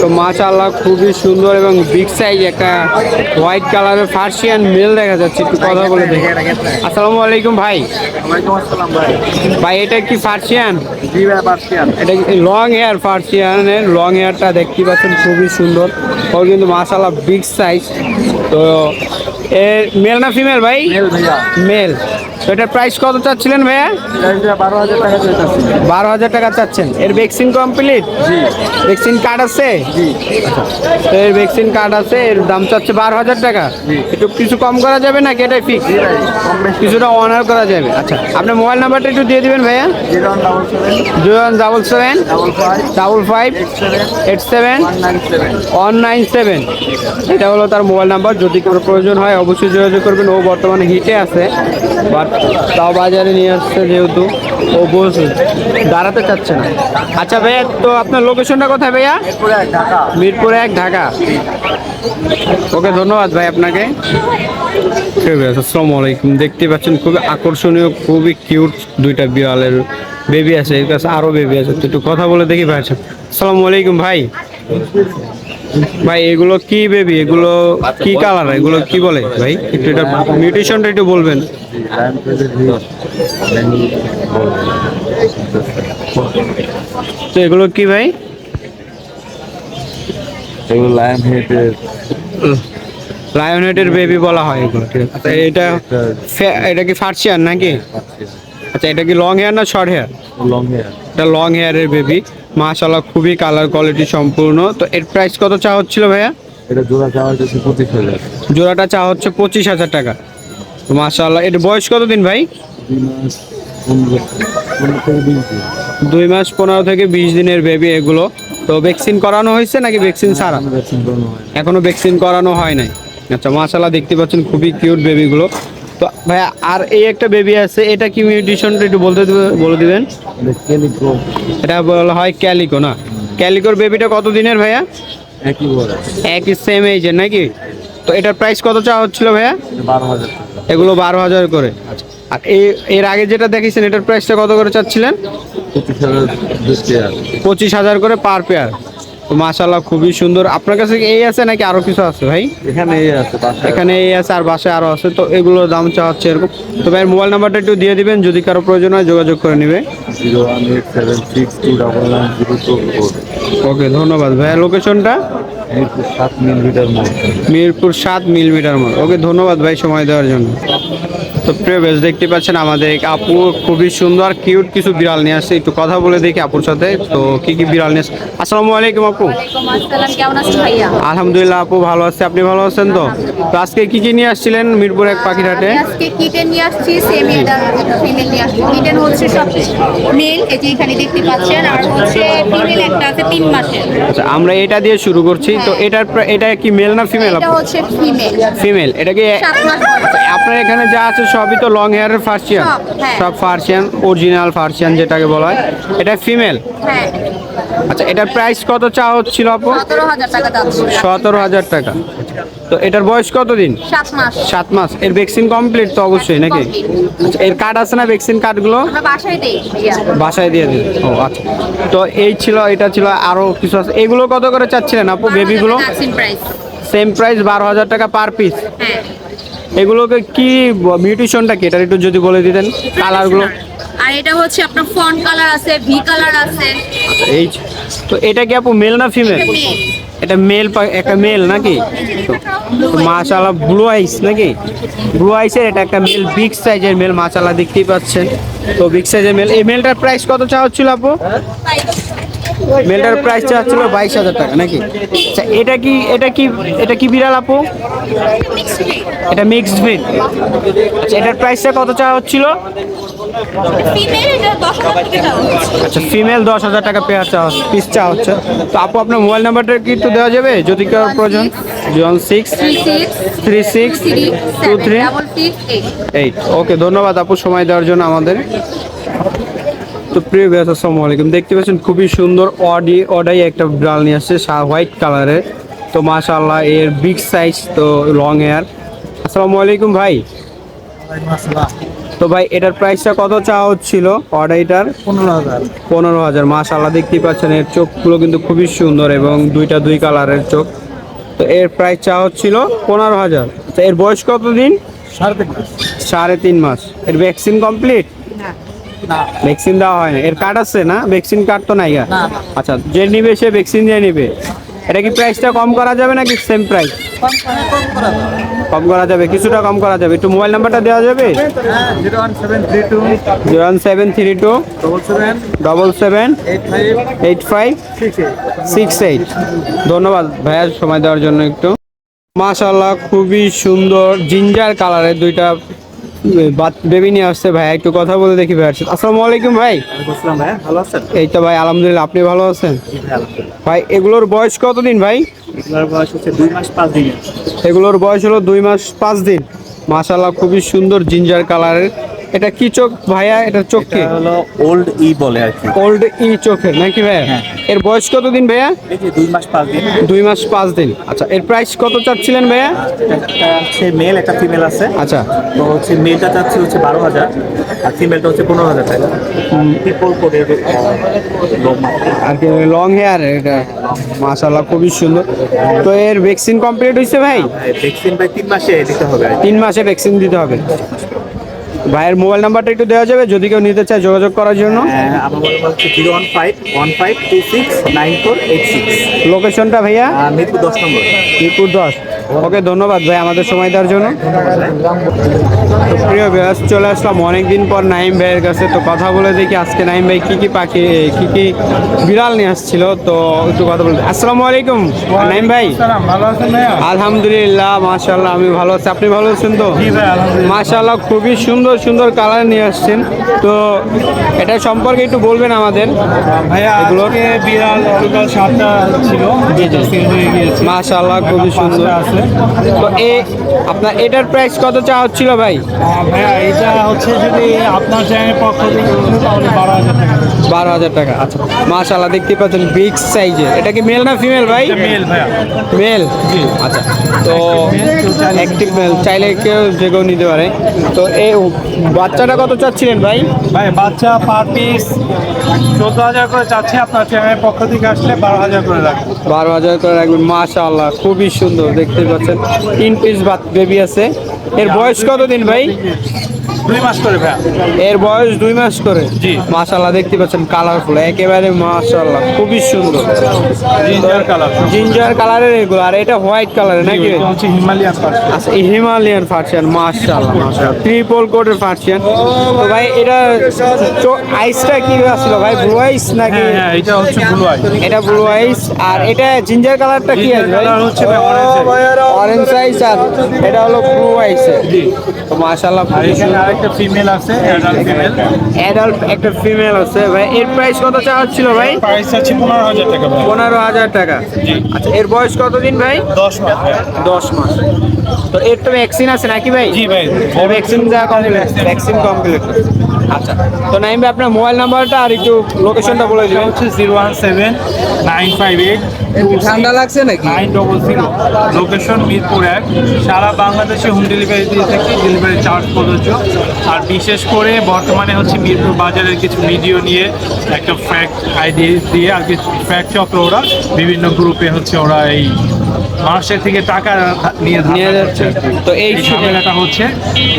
তো মাশাআল্লাহ খুবই সুন্দর এবং বিগ সাইজ একটা হোয়াইট কালারের ফার্সিয়ান মেল দেখা যাচ্ছে। একটু কথা বলে দেখে। আসসালামু আলাইকুম ভাই। ভাই। ভাই এটা কি ফার্সিয়ান এটা লং হেয়ার ফার্সিয়ানের লং হেয়ারটা দেখতে পাচ্ছেন খুবই সুন্দর। ও কিন্তু মাশাআল্লাহ বিগ সাইজ তো এর মেল না ফিমেল ভাই? মেল এটার প্রাইস কত চাচ্ছিলেন ভাইয়া? বারো হাজার টাকা বারো হাজার টাকা চাচ্ছেন। এর ভ্যাকসিন কমপ্লিট ভ্যাকসিন কার্ড আছে? তো এর ভ্যাকসিন কার্ড আছে এর দাম চাচ্ছে বারো হাজার টাকা। একটু কিছু কম করা যাবে নাকি এটাই ফিক্স কিছুটা অনার করা যাবে। আচ্ছা আপনার মোবাইল নাম্বারটা একটু দিয়ে দিবেন ভাইয়া। Zero zero double seven. Double five eight one nine seven one nine seven এটা হলো তার মোবাইল নাম্বার যদি কোনো প্রয়োজন হয় অবশ্যই যোগাযোগ করবেন। ও বর্তমানে হিটে আছে। বাট তাও বাজারে নিয়ে আসছে যেহেতু, ও বলছে দাঁড়াতে চাচ্ছে না। আচ্ছা ভাইয়া, তো আপনার লোকেশনটা কোথায় ভাইয়া? মিরপুর এক, ঢাকা। ওকে, ধন্যবাদ ভাই আপনাকে। আসসালামু দেখতে পাচ্ছেন, খুবই আকর্ষণীয়, খুবই কিউট দুইটা বিড়ালের বেবি আছে। এর কাছে আরও বেবি আছে। তো একটু কথা বলে দেখি ভাই। আচ্ছা আসসালামু আলাইকুম ভাই। ভাই এগুলো কি বেবি এগুলো কি কালার এগুলো কি বলে? ভাই একটু এটা মিউটেশনটা একটু বলবেন। তো এগুলো কি ভাই? এগুলো লায়ন হেডের লায়ন হেডের বেবি বলা হয় এগুলো। আচ্ছা, এটা এটা কি ফার্সিয়ান নাকি? আচ্ছা এটা কি লং হেয়ার না শর্ট হেয়ার লং হেয়ার এটা লং হেয়ারের বেবি মাশাল্লাহ খুবই কালার কোয়ালিটি সম্পূর্ণ। তো এর প্রাইস কত চা হচ্ছিল ভাইয়া? এটা জোড়া চাওয়া যাচ্ছে পঁচিশ হাজার। জোড়াটা চা হচ্ছে পঁচিশ হাজার টাকা। তো মাশাল্লাহ এর বয়স কত দিন ভাই? দুই মাস পনেরো থেকে বিশ দিনের বেবি এগুলো। তো ভ্যাকসিন করানো হয়েছে নাকি ভ্যাকসিন ছাড়া? হয় এখনও ভ্যাকসিন করানো হয় নাই। আচ্ছা মাশাল্লাহ দেখতে পাচ্ছেন খুবই কিউট বেবিগুলো তো ভাইয়া আর এই একটা বেবি আছে এটা কি মিউটিশনটা একটু বলতে বলে দিবেন? এটা বলা হয় ক্যালিকো না? ক্যালিকোর বেবিটা কত দিনের ভাইয়া? একই একই সেম এইজের নাকি? তো এটার প্রাইস কত চাওয়া হচ্ছিল ভাইয়া? বারো হাজার এগুলো বারো হাজার করে। আচ্ছা। আর এই এর আগে যেটা দেখেছেন এটার প্রাইসটা কত করে চাচ্ছিলেন? পঁচিশ হাজার করে পার পেয়ার তো মাশাল্লাহ খুবই সুন্দর। আপনার কাছে এই আছে নাকি আরও কিছু আছে ভাই? এখানে এই আছে এখানে এই আছে আর বাসায় আরও আছে তো এগুলোর দাম চা হচ্ছে এরকম। তো ভাই মোবাইল নাম্বারটা একটু দিয়ে দিবেন যদি কারও প্রয়োজন হয় যোগাযোগ করে নেবে। ওকে ধন্যবাদ ভাইয়া লোকেশনটা? মিরপুর সাত মিলিমিটার মোড়। মিরপুর সাত মিলিমিটার মোড়। ওকে ধন্যবাদ ভাই সময় দেওয়ার জন্য। তো প্রিয় বেশ দেখতে পাচ্ছেন আমাদের আপু খুবই সুন্দর কিউট কিছু বিড়াল নিয়ে আসছে। একটু কথা বলে দেখি আপুর সাথে। তো কি কি বিড়াল নিয়ে আসছে? আসসালামু আলাইকুম আপু। আলহামদুলিল্লাহ আপু ভালো আছে। আপনি ভালো আছেন তো? তো আজকে কি কি নিয়ে আসছিলেন মিরপুর এক পাখিরহাটে আজকে কিটেন নিয়ে আসছি সেমি ফিমেল নিয়ে আসছি। কিটেন হচ্ছে সব মেল এই যে এখানে দেখতে পাচ্ছেন। আর হচ্ছে ফিমেল একটা আছে মাসের। আচ্ছা আমরা এটা দিয়ে শুরু করছি। তো এটার এটা কি মেল না ফিমেল এটা হচ্ছে ফিমেল ফিমেল এটা কি। আপনার এখানে যা আছে সবই তো লং হেয়ারের ফার্সিয়ান সব। ফার্সিয়ান অরিজিনাল ফার্সিয়ান যেটাকে বলা হয়। এটা ফিমেল হ্যাঁ। আচ্ছা এটার প্রাইস কত চা হচ্ছিল আপু? সতেরো হাজার টাকা তো এটার বয়স কত দিন সাত মাস। এর ভ্যাকসিন কমপ্লিট তো অবশ্যই নাকি? আচ্ছা এর কার্ড আছে না ভ্যাকসিন কার্ডগুলো বাসায় দিয়ে দিন ও আচ্ছা। তো এই ছিল এটা ছিল আরও কিছু আছে। এগুলো কত করে চাচ্ছিলেন আপু বেবিগুলো সেম প্রাইস বারো হাজার টাকা পার পিস হ্যাঁ। এগুলোকে কি মিউটেশনটা কি? এটা একটু যদি বলে দিতেন কালারগুলো আর এটা হচ্ছে আপনার ফন্ট কালার আছে ভি কালার আছে। এই তো এটা কি আপু মেল না ফিমেল এটা মেল এটা মেল একটা মেল নাকি? মাশাআল্লাহ ব্লু আইস নাকি? ব্লু আইসের এটা একটা মেল বিগ সাইজের মেল মাশাআল্লাহ দেখতেই পাচ্ছেন। তো বিগ সাইজের মেল এই মেলটার প্রাইস কত চাওয়া হচ্ছিল আপু? মেলটার প্রাইস চাওয়া হচ্ছিল বাইশ হাজার টাকা, নাকি? আচ্ছা এটা কি এটা কি এটা কি বিড়াল আপু? এটা মিক্সড ব্রিড আচ্ছা এটার প্রাইসটা কত চাওয়া হচ্ছিল? আচ্ছা ফিমেল দশ হাজার টাকা পেয়ার চাওয়া পিস চাওয়া হচ্ছে। তো আপু, আপনার মোবাইল নাম্বারটা কি একটু দেওয়া যাবে? যদি কেউ প্রয়োজন জন six three six two three eight okay ধন্যবাদ আপু, সময় দেওয়ার জন্য আমাদের। প্রিয় ব্যাস আসসালামু আলাইকুম। দেখতে পাচ্ছেন খুবই সুন্দর অডি অডাই একটা ব্রাল নিয়ে আসছে হোয়াইট কালারের। তো মাশাআল্লাহ এর বিগ সাইজ তো লং হেয়ার আসসালামু আলাইকুম ভাই। তো তো ভাই এটার প্রাইসটা কত চাওয়া হচ্ছিল অর্ডারটার পনেরো হাজার। পনেরো হাজার মাশাল্লাহ দেখতেই পাচ্ছেন এর চোখগুলো কিন্তু খুবই সুন্দর এবং দুইটা দুই কালারের চোখ। তো এর প্রাইস চাওয়া হচ্ছিল পনেরো হাজার। তো এর বয়স কত দিন সাড়ে তিন মাস। সাড়ে তিন মাস। এর ভ্যাকসিন কমপ্লিট ভ্যাকসিন দেওয়া হয় না। এর কার্ড আছে না? ভ্যাকসিন কার্ড তো নাই আচ্ছা যে নিবে সে ভ্যাকসিন দিয়ে নিবে। এটা কি প্রাইসটা কম করা যাবে নাকি সেম প্রাইস কম করা যাবে। কিছুটা কম করা যাবে। একটু মোবাইল নাম্বারটা দেওয়া যাবে? হ্যাঁ। Zero one seven three two double seven eight five six eight ধন্যবাদ ভাইয়া সময় দেওয়ার জন্য একটু। মাশাল্লাহ খুবই সুন্দর জিঞ্জার কালারের দুইটা বেবি নিয়ে আসছে ভাই একটু কথা বলে দেখি ভাই আসসালামু আলাইকুম ভাই। ভালো আছেন? এই তো ভাই আলহামদুলিল্লাহ আপনি ভালো আছেন? ভাই এগুলোর বয়স কতদিন ভাই? এগুলোর বয়স হচ্ছে দুই মাস পাঁচ দিন এগুলোর বয়স হলো দুই মাস পাঁচ দিন। মাশাল্লাহ খুবই সুন্দর জিঞ্জার কালারের এটা কি চোখ ভাইয়া? এটা চোখ কি? হলো ওল্ড ই বলে আর কি। ওল্ড ই চোখের নাকি ভাইয়া? হ্যাঁ। এর বয়স কত দিন ভাইয়া? এই যে দুই মাস পাঁচ দিন। দুই মাস পাঁচ দিন। আচ্ছা এর প্রাইস কত চাচ্ছিলেন ভাইয়া? একটা হচ্ছে মেল একটা ফিমেল আছে। আচ্ছা। তো হচ্ছে মেলটা চাচ্ছে হচ্ছে বারো হাজার আর ফিমেলটা হচ্ছে পনেরো হাজার টাকা। ট্রিপল করে লোক আর কি লং হেয়ার এটা মাশাল্লাহ খুবই সুন্দর। তো এর ভ্যাকসিন কমপ্লিট হয়েছে ভাই? ভ্যাকসিন ভাই তিন মাসে দিতে হবে। তিন মাসে ভ্যাকসিন দিতে হবে। ভাইয়ের মোবাইল নাম্বারটা একটু দেওয়া যাবে যদি কেউ নিতে চায় যোগাযোগ করার জন্য। হ্যাঁ, আমার মোবাইল হচ্ছে zero one five one five two six nine four eight six. লোকেশনটা ভাইয়া? মিরপুর দশ নম্বর। মিরপুর দশ। ওকে ধন্যবাদ ভাই আমাদের সময় দেওয়ার জন্য। প্রিয় ব্যাস চলে আসলাম অনেকদিন পর নাইম ভাইয়ের কাছে। তো কথা বলে দেখি আজকে নাইম ভাই কি কি পাখি কি কি বিড়াল নিয়ে আসছিল। তো একটু কথা বলতে আসসালামু আলাইকুম নাইম ভাই। ভালো আছেন আলহামদুলিল্লাহ মাশাল্লাহ আমি ভালো আছি। আপনি ভালো আছেন তো? মাশাল্লাহ খুবই সুন্দর সুন্দর কালার নিয়ে আসছেন। তো এটা সম্পর্কে একটু বলবেন আমাদের? বিড়াল ছিল। মাশাল্লাহ খুবই সুন্দর। আছে। তো এ আপনার এটার প্রাইস কত চা হচ্ছিল ভাই? ভাইয়া এটা হচ্ছে যদি আপনার চ্যানেলের পক্ষ থেকে তাহলে বারো হাজার টাকা। বারো হাজার টাকা আচ্ছা। মাশাল্লাহ দেখতে পাচ্ছেন বিগ সাইজের এটা কি মেল না ফিমেল ভাই? মেল ভাইয়া। মেল আচ্ছা তো অ্যাক্টিভ মেল চাইলে কেউ যে কেউ নিতে পারে। তো এই বাচ্চাটা কত চাচ্ছিলেন ভাই? ভাই বাচ্চা পার পিস চোদ্দ হাজার করে চাচ্ছে আপনার চ্যানেলের পক্ষ থেকে আসলে বারো হাজার করে রাখব। বারো হাজার করে রাখবেন মাশাল্লাহ খুবই সুন্দর দেখতে পাচ্ছেন তিন পিস বেবি আছে। এর বয়স কতদিন ভাই? দুই মাস করে ভাইয়া? এর বয়স দুই মাস করে? জি। মাশাল্লাহ দেখতে পাচ্ছেন কালারফুল একেবারে মাশাল্লাহ খুবই সুন্দর। জিঞ্জার কালার জিঞ্জার কালারের এগুলো আর এটা হোয়াইট কালারের নাকি? হচ্ছে হিমালয়ান আচ্ছা হিমালয়ান ফার্সিয়ান মাশাআল্লাহ ট্রিপল কোটের ফার্সিয়ান তো ভাই এটা আইসটা কি আসলো ভাই ব্লু আইস নাকি? হ্যাঁ হ্যাঁ এটা হচ্ছে ব্লু আই এটা ব্লু আইস আর এটা জিঞ্জার কালারটা কি আছে ভাই? হচ্ছে অরেঞ্জ আইস আর এটা হলো ব্লু আইস তো মাশাআল্লাহ আরেকটা ফিমেল আছে অ্যাডাল্ট ফিমেল অ্যাডাল্ট একটা ফিমেল আছে ভাই। এর প্রাইস কত চাওয়া ছিল ভাই প্রাইস আছে পনেরো হাজার টাকা ভাই। পনেরো হাজার টাকা। আচ্ছা এর বয়স কতদিন ভাই? দশ মাস দশ মাস। তো এর তো ভ্যাকসিন আছে নাকি ভাই? জি ভাই। ভ্যাকসিন যা কমপ্লিট ভ্যাকসিন কমপ্লিট আচ্ছা তো নাইম ভাই আপনার মোবাইল নাম্বারটা আর একটু লোকেশনটা বলে দিবেন। হচ্ছে zero one seven nine five eight. ঠান্ডা লাগছে নাকি? Nine double zero. Location Mirpur এক। সারা বাংলাদেশে হোম ডেলিভারি দিয়ে থাকি ডেলিভারি চার্জ প্রযোজ্য। আর বিশেষ করে বর্তমানে হচ্ছে মিরপুর বাজারের কিছু ভিডিও নিয়ে একটা ফ্যাক্ট আইডি দিয়ে আর কিছু ফ্যাক্ট চক্র ওরা বিভিন্ন গ্রুপে হচ্ছে ওরা এই মানুষের থেকে টাকা নিয়ে নিয়ে যাচ্ছে। তো এই ঝামেলাটা হচ্ছে।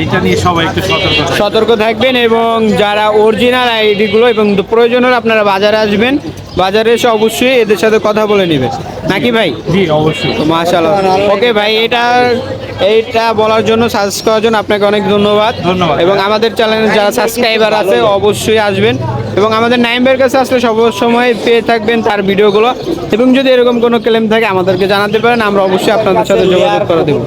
এইটা নিয়ে সবাই একটু সতর্ক সতর্ক থাকবেন এবং যারা অরিজিনাল আইডিগুলো এবং প্রয়োজন হলে আপনারা বাজারে আসবেন। বাজারে এসে অবশ্যই এদের সাথে কথা বলে নেবেন। নাকি ভাই? জি অবশ্যই। তো মাশাআল্লাহ। ওকে ভাই এটা এইটা বলার জন্য সাজেস্ট করার জন্য আপনাকে অনেক ধন্যবাদ। ধন্যবাদ। এবং আমাদের চ্যানেলে যারা সাবস্ক্রাইবার আছে অবশ্যই আসবেন। এবং আমাদের নাইমের কাছে আসলে সব সময় পেয়ে থাকবেন তার ভিডিওগুলো। এবং যদি এরকম কোনো ক্লেম থাকে আমাদেরকে জানাতে পারেন আমরা অবশ্যই আপনাদের সাথে যোগাযোগ করে দেবো।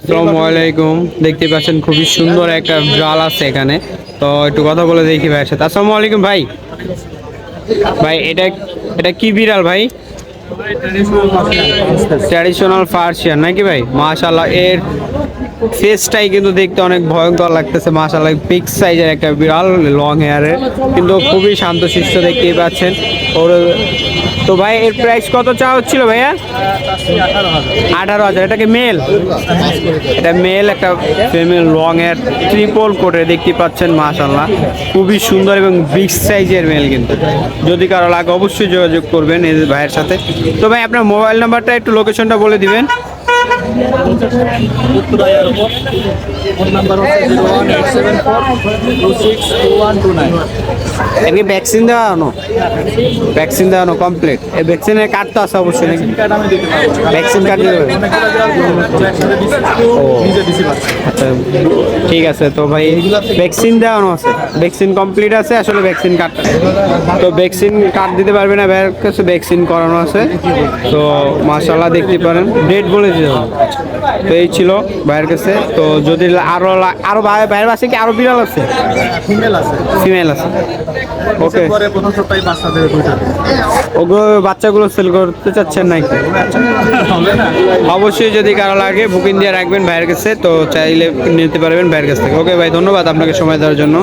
আসসালামু আলাইকুম। দেখতে পাচ্ছেন খুবই সুন্দর একটা জাল আছে এখানে। তো একটু কথা বলে দেখি ভাইয়ের সাথে। আসসালামু আলাইকুম ভাই। ভাই এটা এটা কি বিড়াল ভাই? ট্র্যাডিশনাল ফার্সিয়ান নাকি ভাই? মাশাল্লাহ এর ফেসটাই কিন্তু দেখতে অনেক ভয়ঙ্কর লাগতেছে, মাশাআল্লাহ বিগ সাইজের একটা বিড়াল লং হেয়ারের কিন্তু খুবই শান্ত শান্তশিষ্ট দেখতেই পাচ্ছেন। ওর, তো ভাই, এর প্রাইস কত চা হচ্ছিল ভাইয়া? আঠারো হাজার এটাকে মেল এটা মেল একটা ফিমেল লং এর ট্রিপল কোটে দেখতে পাচ্ছেন মাশাল্লাহ খুবই সুন্দর এবং বিগ সাইজের মেল কিন্তু। যদি কারও লাগে, অবশ্যই যোগাযোগ করবেন এই ভাইয়ের সাথে। তো ভাই, আপনার মোবাইল নাম্বারটা একটু লোকেশনটা বলে দিবেন। উত্তরাইয়ার উপর ফোন নাম্বার হচ্ছে zero one eight seven four two six two one two nine এর কি ভ্যাকসিন দেওয়ানো ভ্যাকসিন দেওয়ানো কমপ্লিট এই ভ্যাকসিনের কার্ড তো আছে অবশ্যই নাকি ভ্যাকসিন কার্ড দিতে আচ্ছা ঠিক আছে তো ভাই ভ্যাকসিন দেওয়ানো আছে। ভ্যাকসিন কমপ্লিট আছে আসলে ভ্যাকসিন কার্ড তো ভ্যাকসিন কার্ড দিতে পারবে না ভাইয়ের কাছে ভ্যাকসিন করানো আছে। তো মাশাল্লাহ দেখতে পারেন। ডেট বলে দিতে তো এই ছিল ভাইয়ের কাছে। তো যদি আরও আরও ভাই ভাইয়ের কাছে কি আরও বিড়াল আছে? ফিমেল আছে। ফিমেল আছে। ওকে ওগুলো বাচ্চাগুলো সেল করতে চাচ্ছেন নাকি? অবশ্যই যদি কারও লাগে বুকিং দিয়ে রাখবেন ভাইয়ের কাছে তো চাইলে নিতে পারবেন ভাইয়ের কাছ থেকে। ওকে ভাই ধন্যবাদ আপনাকে সময় দেওয়ার জন্য।